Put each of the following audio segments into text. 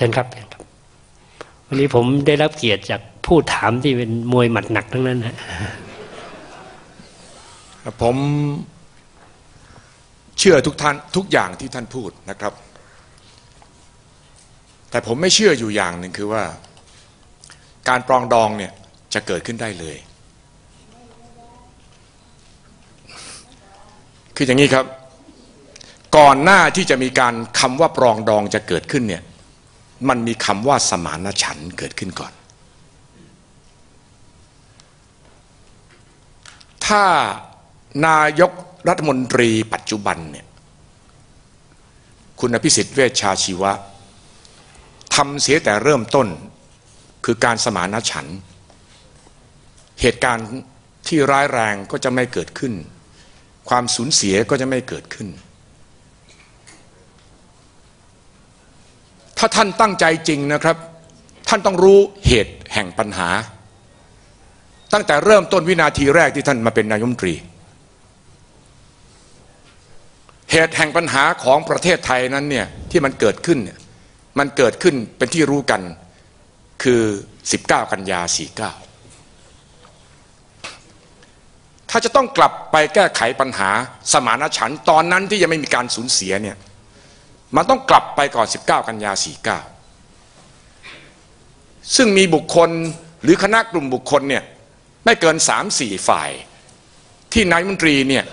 ชิญครับเชิญครับ วันนี้ผมได้รับเกียรติจากผู้ถามที่เป็นมวยหมัดหนักทั้งนั้นฮะผมเชื่อทุกท่านทุกอย่างที่ท่านพูดนะครับ แต่ผมไม่เชื่ออยู่อย่างหนึ่งคือว่า การปรองดองเนี่ยจะเกิดขึ้นได้เลย คืออย่างนี้ครับ ก่อนหน้าที่จะมีการคำว่าปรองดองจะเกิดขึ้นเนี่ย มันมีคำว่าสมานฉันเกิดขึ้นก่อน ถ้านายกรัฐมนตรีปัจจุบันเนี่ยคุณอภิสิทธิ์เวชชาชีวะทำเสียแต่เริ่มต้นคือการสมานฉัน เหตุการณ์ที่ร้ายแรงก็จะไม่เกิดขึ้น ความสูญเสียก็จะไม่เกิดขึ้น ถ้าท่านตั้งใจจริงนะครับ ท่านต้องรู้เหตุแห่งปัญหา ตั้งแต่เริ่มต้นวินาทีแรกที่ท่านมาเป็นนายมนตรี เหตุแห่งปัญหาของประเทศไทยนั้นเนี่ยที่มันเกิดขึ้นเนี่ยมันเกิดขึ้นเป็นที่รู้กันคือ 19 กันยา 49 ถ้าจะต้องกลับไปแก้ไขปัญหาสมานฉันตอนนั้นที่ยังไม่มีการสูญเสียเนี่ย มันต้องกลับไปก่อน 19 กันยา 49 ซึ่งมีบุคคลหรือคณะกลุ่มบุคคลเนี่ยไม่เกิน 3-4 ฝ่าย ที่นายมนตรีเนี่ย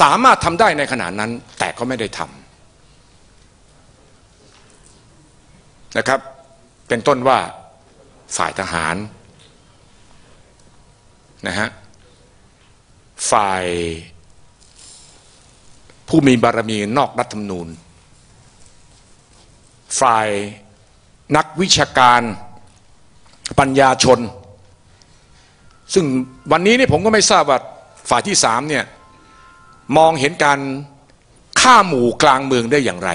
สามารถทำได้ในขณะนั้น แต่ก็ไม่ได้ทำนะครับ เป็นต้นว่าฝ่ายทหารนะฮะฝ่ายผู้มีบารมีนอกรัฐธรรมนูญ ฝ่ายนักวิชาการปัญญาชน ซึ่งวันนี้นี่ผมก็ไม่ทราบว่าฝ่ายที่สามเนี่ยมองเห็นการฆ่าหมู่กลางเมืองได้อย่างไร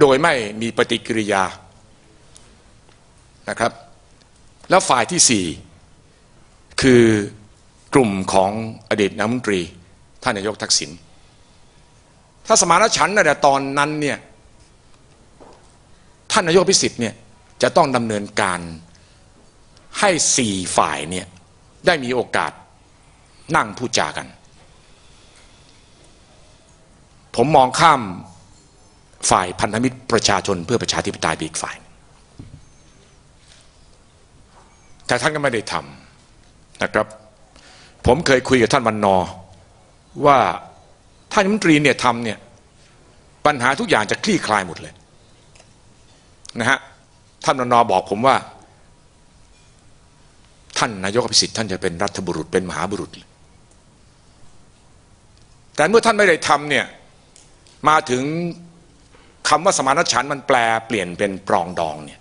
โดยไม่มีปฏิกิริยานะครับ แล้วฝ่ายที่สี่คือกลุ่มของอดีตนายกรัฐมนตรีท่านนายกทักษิณถ้าสมานฉันท์นตอนนั้นเนี่ย ท่านนายกพิสิทธิ์เนี่ยจะต้องดำเนินการให้สี่ฝ่ายเนี่ยได้มีโอกาสนั่งพูดจากัน ผมมองข้ามฝ่ายพันธมิตรประชาชนเพื่อประชาธิปไตยไปอีกฝ่าย แต่ท่านก็ไม่ได้ทำนะครับ ผมเคยคุยกับท่านวันนอว่าท่านรัฐมนตรีเนี่ยทำเนี่ยปัญหาทุกอย่างจะคลี่คลายหมดเลย นะฮะท่านนนอบอกผมว่า ท่านนายกอภิสิทธิ์ท่านจะเป็นรัฐบุรุษเป็นมหาบุรุษ แต่เมื่อท่านไม่ได้ทำเนี่ยมาถึงคำว่าสมานฉันท์มันแปลเปลี่ยนเป็นปรองดองเนี่ย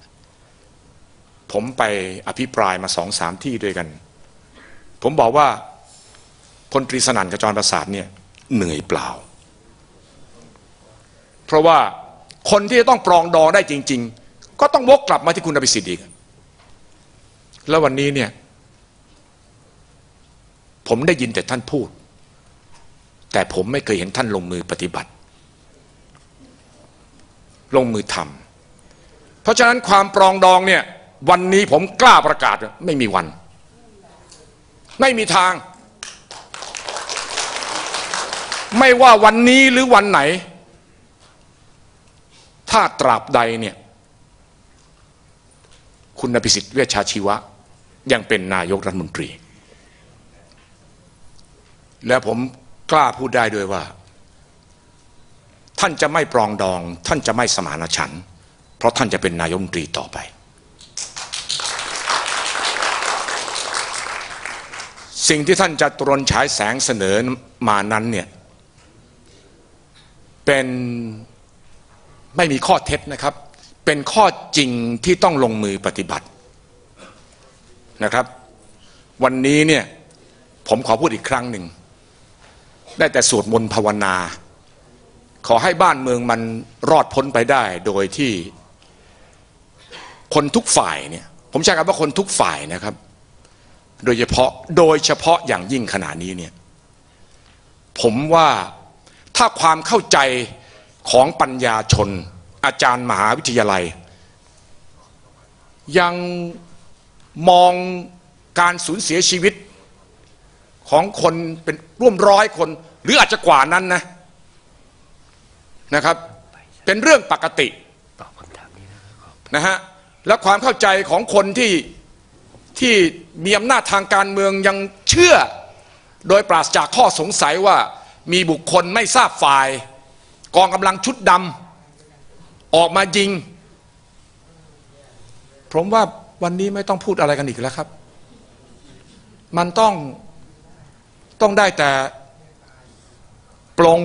ผมไปอภิปรายมาสองสามที่ด้วยกัน ผมบอกว่าพลตรีสนั่นกระจรประสาทเนี่ยเหนื่อยเปล่า เพราะว่าคนที่จะต้องปรองดองได้จริง ๆ ก็ต้องวกกลับมาที่คุณอภิสิทธิ์อีก แล้ววันนี้เนี่ย ผมได้ยินแต่ท่านพูด แต่ผมไม่เคยเห็นท่านลงมือปฏิบัติ ลงมือทำเพราะฉะนั้นความปรองดองเนี่ย วันนี้ผมกล้าประกาศ ไม่มีวัน ไม่มีทาง ไม่ว่าวันนี้หรือวันไหน ถ้าตราบใดเนี่ย คุณอภิสิทธิ์เวชชาชีวะ ยังเป็นนายกรัฐมนตรี แล้วผมกล้าพูดได้ด้วยว่า ท่านจะไม่ปรองดอง ท่านจะไม่สมานฉันท์เพราะท่านจะเป็นนายกรัฐมนตรีต่อไป สิ่งที่ท่านจะตรนฉายแสงเสนอมานั้นเนี่ยเป็นไม่มีข้อเท็จนะครับ เป็นข้อจริงที่ต้องลงมือปฏิบัตินะครับ วันนี้เนี่ยผมขอพูดอีกครั้งหนึ่ง ได้แต่สวดมนต์ภาวนา ขอให้บ้านเมืองมันรอดพ้นไปได้โดยที่คนทุกฝ่ายเนี่ยผมใช้คำว่าคนทุกฝ่ายนะครับ โดยเฉพาะโดยเฉพาะอย่างยิ่งขณะนี้เนี่ยผมว่าถ้าความเข้าใจของปัญญาชน อาจารย์มหาวิทยาลัย ยังมองการสูญเสียชีวิตของคนเป็นร่วมร้อยคน หรืออาจจะกว่านั้นนะนะครับ เป็นเรื่องปกติตอบคำถามนี้นะนะฮะและความเข้าใจของคนที่ที่มีอำนาจทางการเมืองยังเชื่อ โดยปราศจากข้อสงสัยว่ามีบุคคลไม่ทราบฝ่าย กองกำลังชุดดำ ออกมายิง ผมว่าวันนี้ไม่ต้องพูดอะไรกันอีกแล้วครับ มันต้องต้องได้แต่ปลง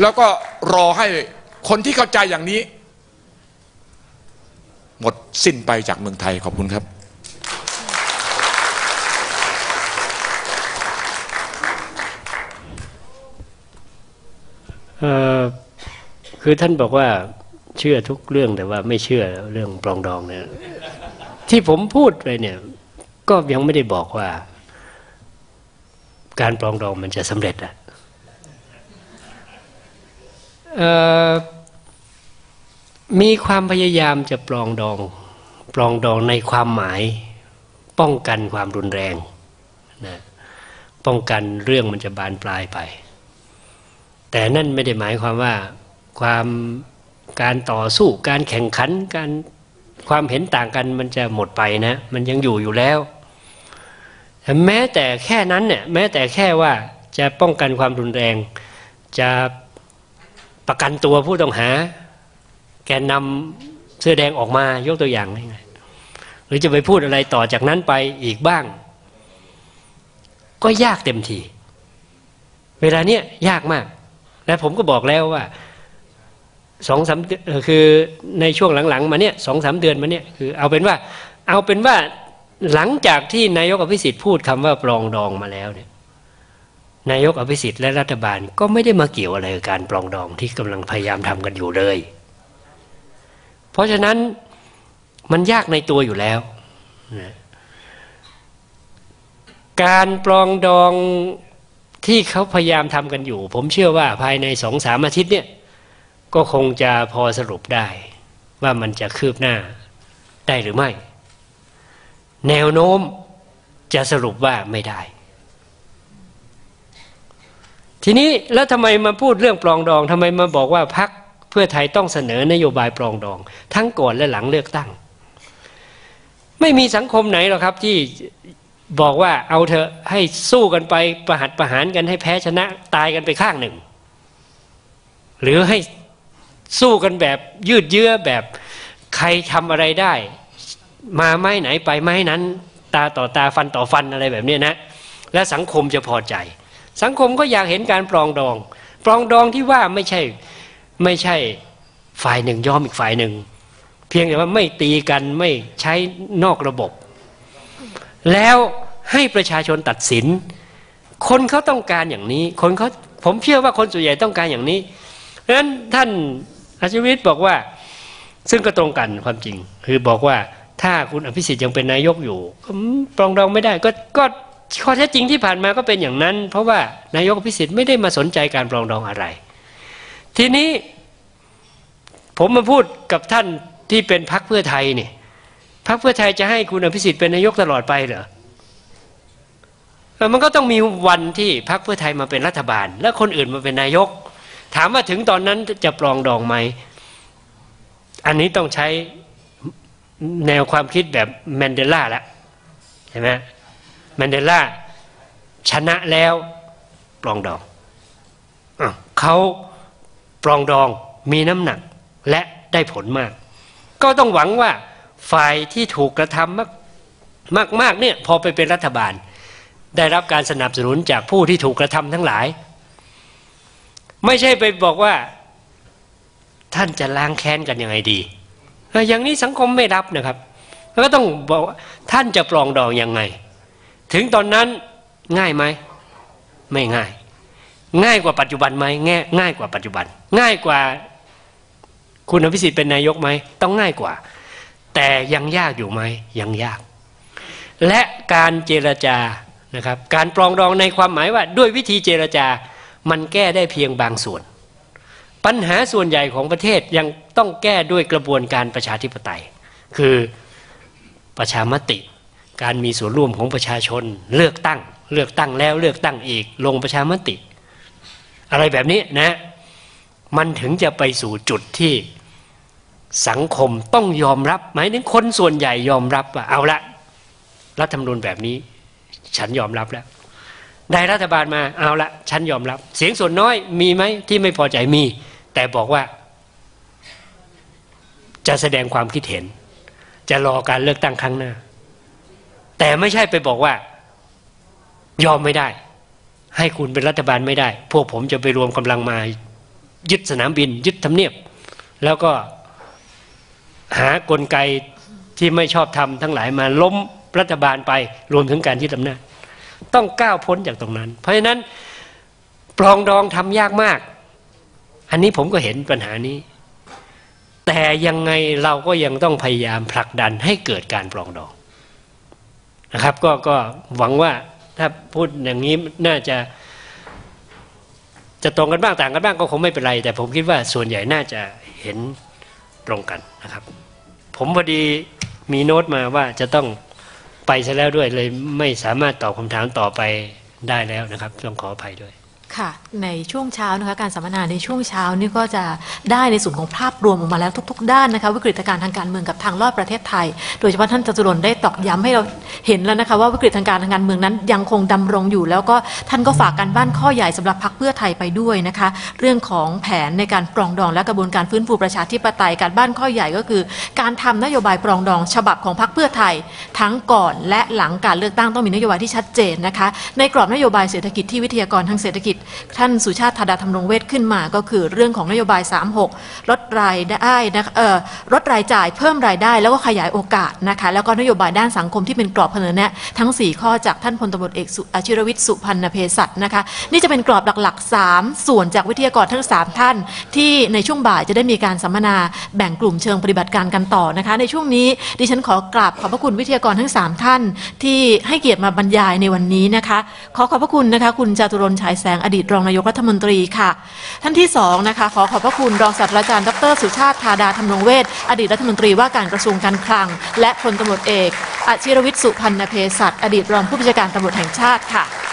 แล้วก็รอให้คนที่เข้าใจอย่างนี้ หมดสิ้นไปจากเมืองไทยขอบคุณครับเอ่อ คือท่านบอกว่าเชื่อทุกเรื่องแต่ว่าไม่เชื่อเรื่องปลองดองเนี่ยที่ผมพูดไปเนี่ย ก็ยังไม่ได้บอกว่า การปลองดองมันจะสำเร็จอะเอ่อมีความพยายามจะปลองดอง ปลองดองในความหมายป้องกันความรุนแรงนะป้องกันเรื่องมันจะบานปลายไป แต่นั่นไม่ได้หมายความว่า ความการต่อสู้การแข่งขันการความเห็นต่างกันมันจะหมดไปนะ มันยังอยู่อยู่แล้ว แม้แต่แค่นั้นเนี่ยแม้แต่แค่ว่าจะป้องกันความรุนแรง จะประกันตัวผู้ต้องหา แกนนำเสื้อแดงออกมายกตัวอย่างงหรือจะไปพูดอะไรต่อจากนั้นไปอีกบ้าง ก็ยากเต็มที เวลาเนี้ยยากมาก และผมก็บอกแล้วว่า สองสามคือในช่วงหลังๆ มาเนี่ยสองสามเดือนมาเนี่ยคือเอาเป็นว่า เอาเป็นว่าหลังจากที่นายกอภิสิทธิ์พูดคำว่าปลองดองมาแล้วเนี่ยนายกอภิสิทธิ์และรัฐบาลก็ไม่ได้มาเกี่ยวอะไรกับการปลองดองที่กำลังพยายามทำกันอยู่เลย เพราะฉะนั้นมันยากในตัวอยู่แล้วนะการปลองดองที่เขาพยายามทำกันอยู่ ผมเชื่อว่าภายในสองสามอาทิตย์เนี่ย ก็คงจะพอสรุปได้ ว่ามันจะคืบหน้าได้หรือไม่ แนวโน้มจะสรุปว่าไม่ได้ ทีนี้แล้วทำไมมาพูดเรื่องปลองดองทำไมมาบอกว่าพักเพื่อไทยต้องเสนอนโยบายปลองดอง ทั้งก่อนและหลังเลือกตั้ง ไม่มีสังคมไหนหรอกครับที่บอกว่าเอาเถอะให้สู้กันไปประหัตประหารกันให้แพ้ชนะตายกันไปข้างหนึ่ง หรือให้ สู้กันแบบยืดเยื้อแบบใครทำอะไรได้ มาไม้ไหนไปไม้นั้น ตาต่อตาฟันต่อฟันอะไรแบบนี้นะ และสังคมจะพอใจ สังคมก็อยากเห็นการปรองดองปรองดองที่ว่าไม่ใช่ไม่ใช่ฝ่ายหนึ่งยอมอีกฝ่ายหนึ่ง เพียงแต่ว่าไม่ตีกันไม่ใช้นอกระบบ แล้วให้ประชาชนตัดสิน คนเขาต้องการอย่างนี้ คนเขาผมเชื่อว่าคนส่วนใหญ่ต้องการอย่างนี้เพราะฉะนั้นท่าน อาชีวิตบอกว่าซึ่งก็ตรงกันความจริง คือบอกว่าถ้าคุณอภิสิทธิ์ยังเป็นนายกอยู่ปรองดองไม่ได้ก็ก็ข้อเท็จจริงที่ผ่านมาก็เป็นอย่างนั้น เพราะว่านายกอภิสิทธิ์ไม่ได้มาสนใจการปรองดองอะไร ทีนี้ผมมาพูดกับท่านที่เป็นพักเพื่อไทยเนี่ยพักเพื่อไทยจะให้คุณอภิสิทธิ์เป็นนายกตลอดไปเหรอมันก็ต้องมีวันที่พักเพื่อไทยมาเป็นรัฐบาล และคนอื่นมาเป็นนายก ถามว่าถึงตอนนั้นจะปรองดองไหม อันนี้ต้องใช้แนวความคิดแบบแมนเดล่าละใช่ไหมแมนเดล่าชนะแล้วปรองดองอเขาปรองดองมีน้ำหนักและได้ผลมาก ก็ต้องหวังว่าฝ่ายที่ถูกกระทำมากมากมากเนี่ยพอไปเป็นรัฐบาล ได้รับการสนับสนุนจากผู้ที่ถูกกระทำทั้งหลาย ไม่ใช่ไปบอกว่า ท่านจะล้างแค้นกันยังไงดีอย่างนี้สังคมไม่รับนะครับก็ต้องบอกว่าท่านจะปลองดองยังไง ถึงตอนนั้นง่ายไหมไม่ง่าย ง่ายกว่าปัจจุบันไหมง่ายง่ายกว่าปัจจุบัน ง่ายกว่า คุณอภิสิทธิ์เป็นนายกไหมต้องง่ายกว่า แต่ยังยากอยู่ไหมยังยาก และการเจรจานะครับ การปรองดองในความหมายว่าด้วยวิธีเจรจา มันแก้ได้เพียงบางส่วน ปัญหาส่วนใหญ่ของประเทศยังต้องแก้ด้วยกระบวนการประชาธิปไตย คือประชามติ การมีส่วนร่วมของประชาชน เลือกตั้ง เลือกตั้งแล้วเลือกตั้งอีก ลงประชามติ อะไรแบบนี้นะมันถึงจะไปสู่จุดที่สังคมต้องยอมรับหมายถึงคนส่วนใหญ่ยอมรับว่าเอาละรัฐธรรมนูญแบบนี้ ฉันยอมรับแล้ว ได้รัฐบาลมาเอาละฉันยอมรับ เสียงส่วนน้อยมีไหมที่ไม่พอใจมี แต่บอกว่า จะแสดงความคิดเห็น จะรอการเลือกตั้งครั้งหน้า แต่ไม่ใช่ไปบอกว่า ยอมไม่ได้ ให้คุณเป็นรัฐบาลไม่ได้ พวกผมจะไปรวมกำลังมา ยึดสนามบิน ยึดทำเนียบ แล้วก็หากลไกที่ไม่ชอบทำทั้งหลายมาล้มรัฐบาลไปรวมถึงการยึดอำนาจ ต้องก้าวพ้นจากตรงนั้น เพราะฉะนั้นปลองดองทำยากมาก อันนี้ผมก็เห็นปัญหานี้ แต่ยังไงเราก็ยังต้องพยายามผลักดันให้เกิดการปลองดองนะครับ ก็ก็หวังว่าถ้าพูดอย่างนี้น่าจะ จะตรงกันบ้างต่างกันบ้างก็คงไม่เป็นไร แต่ผมคิดว่าส่วนใหญ่น่าจะเห็นตรงกันนะครับ ผมพอดีมีโน้ตมาว่าจะต้อง ไปซะแล้วด้วยเลยไม่สามารถตอบคำถามต่อไปได้แล้วนะครับ ต้องขออภัยด้วย ค่ะในช่วงเช้านะคะการสัมมนาในช่วงเช้านี่ก็จะได้ในส่วนของภาพรวมออกมาแล้วทุก ๆ ด้านนะคะวิกฤตการณ์ทางการเมืองกับทางรอดประเทศไทย โดยเฉพาะท่านจตุรนได้ตอกย้ำให้เราเห็นแล้วนะคะว่าวิกฤตทางการทางการเมืองนั้นยังคงดำรงอยู่ แล้วก็ท่านก็ฝากการบ้านข้อใหญ่สำหรับพรรคเพื่อไทยไปด้วยนะคะเรื่องของแผนในการปรองดองและกระบวนการฟื้นฟูประชาธิปไตยการบ้านข้อใหญ่ก็คือ การทำนโยบายปรองดองฉบับของพรรคเพื่อไทย ทั้งก่อนและหลังการเลือกตั้งต้องมีนโยบายที่ชัดเจนนะคะในกรอบนโยบายเศรษฐกิจที่วิทยากรทางเศรษฐกิจท่านสุชาติธาดาธรรมรงเวทขึ้นมา ก็คือเรื่องของนโยบาย 36ลดรายได้นะคะเอ่อลดรายจ่ายเพิ่มรายได้แล้วก็ขยายโอกาสนะคะแล้วก็นโยบายด้านสังคมที่เป็นกรอบเสนอแนะทั้ง 4 ข้อจากท่านพลตำรวจเอกสุอาชิรวิทย์สุพันธ์เภสัชนะคะนี่จะเป็นกรอบหลักๆ 3 ส่วนจากวิทยากรทั้ง 3 ท่าน ที่ในช่วงบ่ายจะได้มีการสัมมนาแบ่งกลุ่มเชิงปฏิบัติการกันต่อนะคะ ในช่วงนี้ดิฉันขอกราบขอบพระคุณวิทยากรทั้ง 3 ท่าน ที่ให้เกียรติมาบรรยายในวันนี้นะคะ ขอขอบพระคุณนะคะ คุณจตุรนฉายแสงอดีตรองนายกรัฐมนตรีค่ะ ท่านที่สองนะคะขอขอบพระคุณรองศาสตราจารย์ดร สุชาติธาดาธรรมรงเวชอดีตรัฐมนตรีว่าการกระทรวงการคลัง และพลตำรวจเอกอาชิรวิทย์สุพันธ์เภสัชอดีตรองผู้บัญชาการตำรวจแห่งชาติค่ะ